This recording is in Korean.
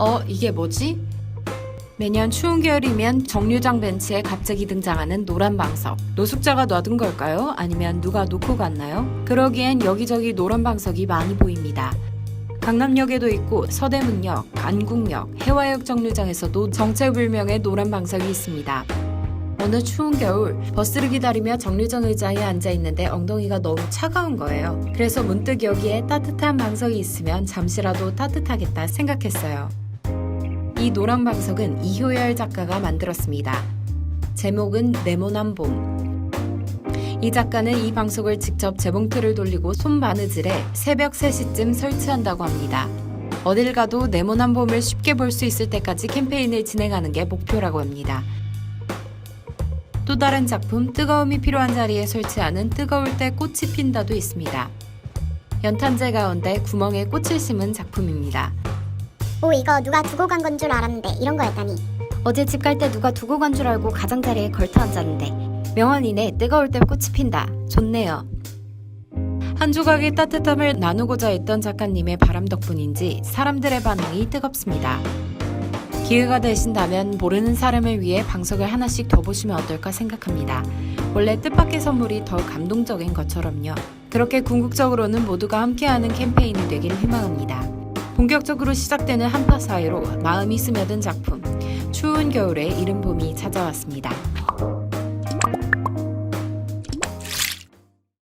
어, 이게 뭐지? 매년 추운 겨울이면 정류장 벤치에 갑자기 등장하는 노란 방석. 노숙자가 놔둔 걸까요? 아니면 누가 놓고 갔나요? 그러기엔 여기저기 노란 방석이 많이 보입니다. 강남역에도 있고 서대문역, 안국역, 해화역 정류장에서도 정체불명의 노란 방석이 있습니다. 어느 추운 겨울 버스를 기다리며 정류장 의자에 앉아 있는데 엉덩이가 너무 차가운 거예요. 그래서 문득 여기에 따뜻한 방석이 있으면 잠시라도 따뜻하겠다 생각했어요. 이 노란 방석은 이효열 작가가 만들었습니다. 제목은 네모난 봄. 이 작가는 이 방석을 직접 재봉틀을 돌리고 손 바느질에 새벽 3시쯤 설치한다고 합니다. 어딜 가도 네모난 봄을 쉽게 볼 수 있을 때까지 캠페인을 진행하는 게 목표라고 합니다. 또 다른 작품 뜨거움이 필요한 자리에 설치하는 뜨거울 때 꽃이 핀다도 있습니다. 연탄재 가운데 구멍에 꽃을 심은 작품입니다. 오 이거 누가 두고 간 건 줄 알았는데 이런 거였다니 어제 집 갈 때 누가 두고 간 줄 알고 가장자리에 걸터 앉았는데 명언이네 뜨거울 때 꽃이 핀다 좋네요 한 조각의 따뜻함을 나누고자 했던 작가님의 바람 덕분인지 사람들의 반응이 뜨겁습니다. 기회가 되신다면 모르는 사람을 위해 방석을 하나씩 더 보시면 어떨까 생각합니다. 원래 뜻밖의 선물이 더 감동적인 것처럼요. 그렇게 궁극적으로는 모두가 함께하는 캠페인이 되길 희망합니다. 본격적으로 시작되는 한파 사이로 마음이 스며든 작품 추운 겨울에 이른 봄이 찾아왔습니다.